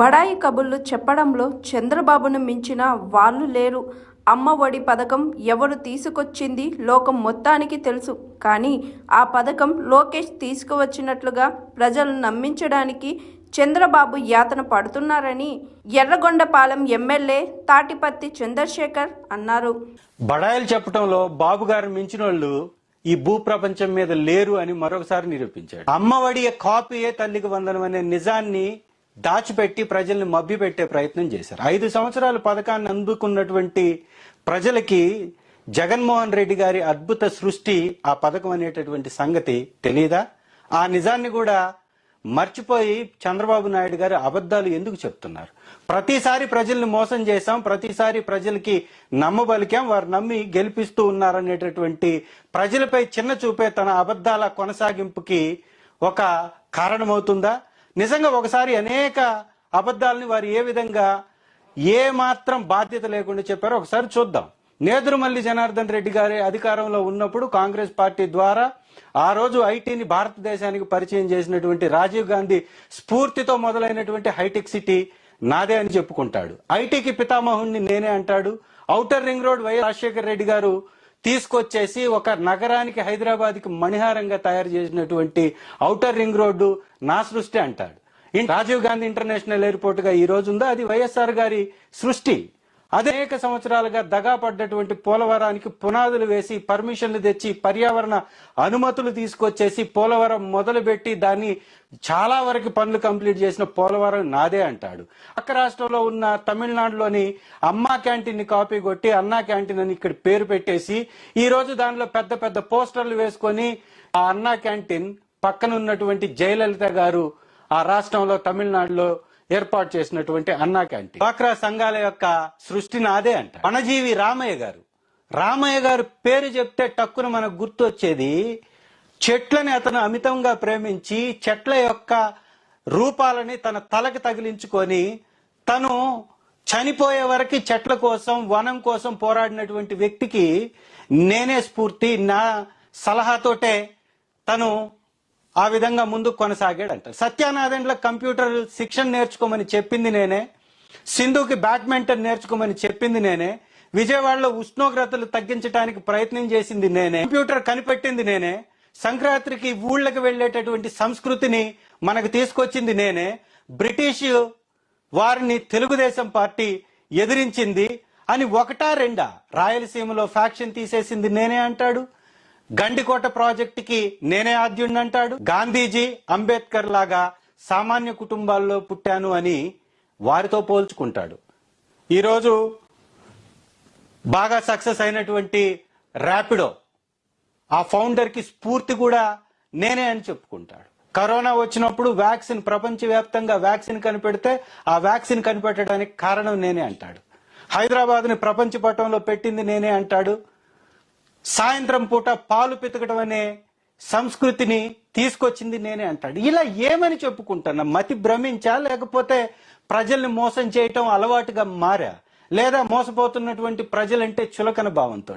బడాయి కబుర్లు చెప్పడంలో చంద్రబాబును మించిన వాళ్ళు లేరు. అమ్మ ఒడి పథకం ఎవరు తీసుకొచ్చింది లోకం మొత్తానికి తెలుసు. కానీ ఆ పథకం లోకేష్ తీసుకువచ్చినట్లుగా ప్రజలు నమ్మించడానికి చంద్రబాబు యాతన పడుతున్నారని ఎర్రగొండపాలెం ఎమ్మెల్యే తాటిపత్తి చంద్రశేఖర్ అన్నారు. బడాయిలు చెప్పడంలో బాబు గారు మించిన వాళ్ళు ఈ భూ ప్రపంచం మీద లేరు అని మరొకసారి నిరూపించాడు. అమ్మఒడి కాపీయే తల్లికి వందనం అనే నిజాన్ని దాచిపెట్టి ప్రజల్ని మభ్యపెట్టే ప్రయత్నం చేశారు. ఐదు సంవత్సరాల పథకాన్ని అందుకున్నటువంటి ప్రజలకి జగన్మోహన్ రెడ్డి గారి అద్భుత సృష్టి ఆ పథకం అనేటటువంటి సంగతి తెలియదా ఆ నిజాన్ని కూడా మర్చిపోయి చంద్రబాబు నాయుడు గారు అబద్ధాలు ఎందుకు చెప్తున్నారు? ప్రతిసారి ప్రజల్ని మోసం చేశాం ప్రతిసారి ప్రజలకి నమ్మబలికాం వారు నమ్మి గెలిపిస్తూ ఉన్నారనేటటువంటి ప్రజలపై చిన్న చూపే తన అబద్ధాల కొనసాగింపుకి ఒక కారణమవుతుందా? నిజంగా ఒకసారి అనేక అబద్ధాలని వారు ఏ విధంగా ఏ మాత్రం బాధ్యత లేకుండా చెప్పారో ఒకసారి చూద్దాం. నేదురుమల్లి జనార్దన్ రెడ్డి గారి అధికారంలో ఉన్నప్పుడు కాంగ్రెస్ పార్టీ ద్వారా ఆ రోజు ఐటీని భారతదేశానికి పరిచయం చేసినటువంటి రాజీవ్ గాంధీ స్ఫూర్తితో మొదలైనటువంటి హైటెక్ సిటీ నాదే అని చెప్పుకుంటాడు. ఐటీకి పితామహుణ్ణి నేనే అంటాడు. Outer ring road YS Rajasekhar Reddy గారు తీసుకొచ్చేసి ఒక నగరానికి హైదరాబాద్కి మణిహారంగా తయారు చేసినటువంటి ఔటర్ రింగ్ రోడ్డు నా సృష్టి అంటాడు. రాజీవ్ గాంధీ ఇంటర్నేషనల్ ఎయిర్పోర్ట్గా ఈ రోజు ఉందా? అది వైఎస్ఆర్ గారి సృష్టి. అనేక సంవత్సరాలుగా దగా పడ్డటువంటి పోలవరానికి పునాదులు వేసి పర్మిషన్లు తెచ్చి పర్యావరణ అనుమతులు తీసుకొచ్చేసి పోలవరం మొదలుపెట్టి దాన్ని చాలా వరకు పనులు కంప్లీట్ చేసిన పోలవరం నాదే అంటాడు. పక్క రాష్ట్రంలో ఉన్న తమిళనాడులోని అమ్మా క్యాంటీన్ని కాపీ కొట్టి అన్నా క్యాంటీన్ అని ఇక్కడ పేరు పెట్టేసి ఈ రోజు దానిలో పెద్ద పెద్ద పోస్టర్లు వేసుకొని ఆ అన్నా క్యాంటీన్ పక్కన ఉన్నటువంటి జయలలిత గారు ఆ రాష్ట్రంలో తమిళనాడులో ఏర్పాటు చేసినటువంటి అన్నా క్యాంటీన్. డ్వాక్రా సంఘాల యొక్క సృష్టి నాదే అంట. వనజీవి రామయ్య గారు. రామయ్య గారు పేరు చెప్తే టక్కున మనకు గుర్తొచ్చేది చెట్లని అతను అమితంగా ప్రేమించి చెట్ల యొక్క రూపాలని తన తలకు తగిలించుకొని తను చనిపోయే వరకు చెట్ల కోసం వనం కోసం పోరాడినటువంటి వ్యక్తికి నేనే స్ఫూర్తి నా సలహాతోటే తను ఆ విధంగా ముందుకు అంటారు సత్యానారాయణలో కంప్యూటర్ శిక్షణ నేర్చుకోమని చెప్పింది నేనే సింధుకి బ్యాడ్మింటన్ నేర్చుకోమని చెప్పింది నేనే విజయవాడలో ఉష్ణోగ్రతలు తగ్గించడానికి ప్రయత్నం చేసింది నేనే కంప్యూటర్ కనిపెట్టింది నేనే సంక్రాంతికి ఊళ్ళకి వెళ్ళేటటువంటి సంస్కృతిని మనకు తీసుకొచ్చింది నేనే బ్రిటిష్ వారిని తెలుగుదేశం పార్టీ ఎదిరించింది అని ఒకటా రెండా? రాయలసీమలో ఫ్యాక్షన్ తీసేసింది నేనే అంటాడు. గండికోట ప్రాజెక్టుకి నేనే ఆద్యుణ్ణంటాడు? అంటాడు గాంధీజీ అంబేద్కర్ లాగా సామాన్య కుటుంబాల్లో పుట్టాను అని వారితో పోల్చుకుంటాడు. ఈరోజు బాగా సక్సెస్ అయినటువంటి ర్యాపిడో ఆ ఫౌండర్కి స్ఫూర్తి కూడా నేనే అని చెప్పుకుంటాడు. కరోనా వచ్చినప్పుడు వ్యాక్సిన్ ప్రపంచవ్యాప్తంగా వ్యాక్సిన్ కనిపెడితే ఆ వ్యాక్సిన్ కనిపెట్టడానికి కారణం నేనే అంటాడు. హైదరాబాద్ని ప్రపంచ పటంలో పెట్టింది నేనే అంటాడు. సాయంత్రం పూట పాలు పితకడం అనే సంస్కృతిని తీసుకొచ్చింది నేనే అంటాడు. ఇలా ఏమని చెప్పుకుంటాను? మతి భ్రమించా? లేకపోతే ప్రజల్ని మోసం చేయటం అలవాటుగా మారా? లేదా మోసపోతున్నటువంటి ప్రజలంటే చులకన భావంతో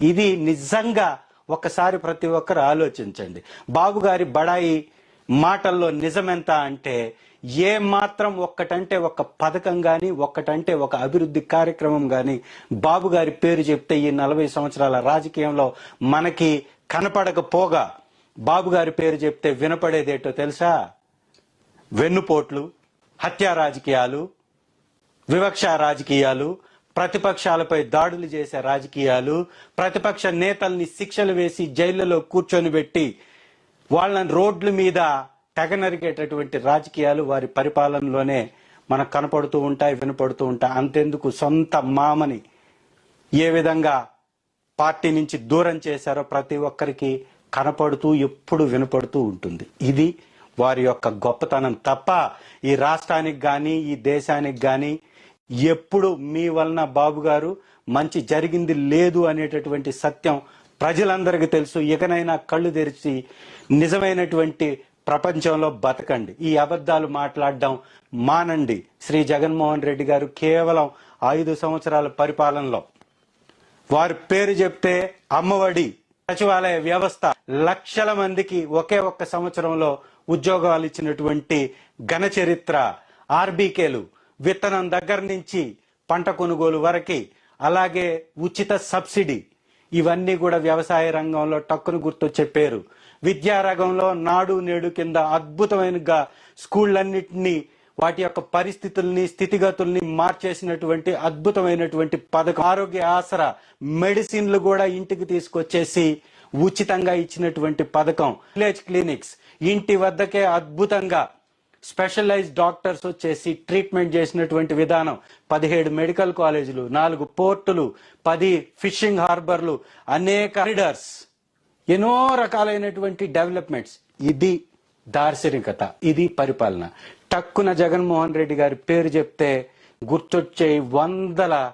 ఇది నిజంగా ఒకసారి ప్రతి ఒక్కరు ఆలోచించండి. బాబుగారి బడాయి మాటల్లో నిజమెంత అంటే ఏ మాత్రం ఒక్కటంటే ఒక పథకం గాని ఒక్కటంటే ఒక అభివృద్ధి కార్యక్రమం గాని బాబు గారి పేరు చెప్తే ఈ నలభై సంవత్సరాల రాజకీయంలో మనకి కనపడకపోగా బాబు గారి పేరు చెప్తే వినపడేదేటో తెలుసా? వెన్నుపోట్లు హత్యా రాజకీయాలు వివక్ష రాజకీయాలు ప్రతిపక్షాలపై దాడులు చేసే రాజకీయాలు ప్రతిపక్ష నేతల్ని శిక్షలు వేసి జైళ్ళలో కూర్చొని పెట్టి వాళ్ళని రోడ్ల మీద తెగనరిగేటటువంటి రాజకీయాలు వారి పరిపాలనలోనే మనకు కనపడుతూ ఉంటాయి వినపడుతూ ఉంటాయి. అంతెందుకు సొంత మామని ఏ విధంగా పార్టీ నుంచి దూరం చేశారో ప్రతి ఒక్కరికి కనపడుతూ ఎప్పుడు వినపడుతూ ఉంటుంది. ఇది వారి యొక్క గొప్పతనం తప్ప ఈ రాష్ట్రానికి కానీ ఈ దేశానికి కానీ ఎప్పుడు మీ వలన బాబు గారు మంచి జరిగింది లేదు అనేటటువంటి సత్యం ప్రజలందరికీ తెలుసు ఇకనైనా కళ్ళు తెరిచి నిజమైనటువంటి ప్రపంచంలో బతకండి. ఈ అబద్ధాలు మాట్లాడడం మానండి. శ్రీ జగన్మోహన్ రెడ్డి గారు కేవలం ఐదు సంవత్సరాల పరిపాలనలో. వారి పేరు చెప్తే అమ్మఒడి సచివాలయ వ్యవస్థ. లక్షల మందికి ఒకే ఒక్క సంవత్సరంలో ఉద్యోగాలు ఇచ్చినటువంటి ఘన చరిత్ర ఆర్బీకేలు విత్తనం దగ్గర నుంచి పంట కొనుగోలు వరకు అలాగే ఉచిత సబ్సిడీ. ఇవన్నీ కూడా వ్యవసాయ రంగంలో టక్కును గుర్తొచ్చే పేరు. విద్యా రంగంలో నాడు నేడు కింద అద్భుతమైనగా స్కూళ్ళన్నింటినీ వాటి యొక్క పరిస్థితుల్ని స్థితిగతుల్ని మార్చేసినటువంటి అద్భుతమైనటువంటి పథకం. ఆరోగ్య ఆసరా మెడిసిన్లు కూడా ఇంటికి తీసుకొచ్చేసి ఉచితంగా ఇచ్చినటువంటి పథకం. విలేజ్ క్లినిక్స్ ఇంటి వద్దకే అద్భుతంగా స్పెషలైజ్డ్ డాక్టర్స్ వచ్చేసి ట్రీట్మెంట్ చేసినటువంటి విధానం. పదిహేడు మెడికల్ కాలేజీలు నాలుగు పోర్టులు పది ఫిషింగ్ హార్బర్లు అనేక కారిడార్స్ ఎన్నో రకాలైనటువంటి డెవలప్మెంట్స్. ఇది దార్శనికత ఇది పరిపాలన. టక్కున జగన్మోహన్ రెడ్డి గారి పేరు చెప్తే గుర్తొచ్చే వందల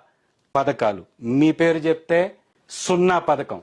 పథకాలు. మీ పేరు చెప్తే సున్నా పథకం.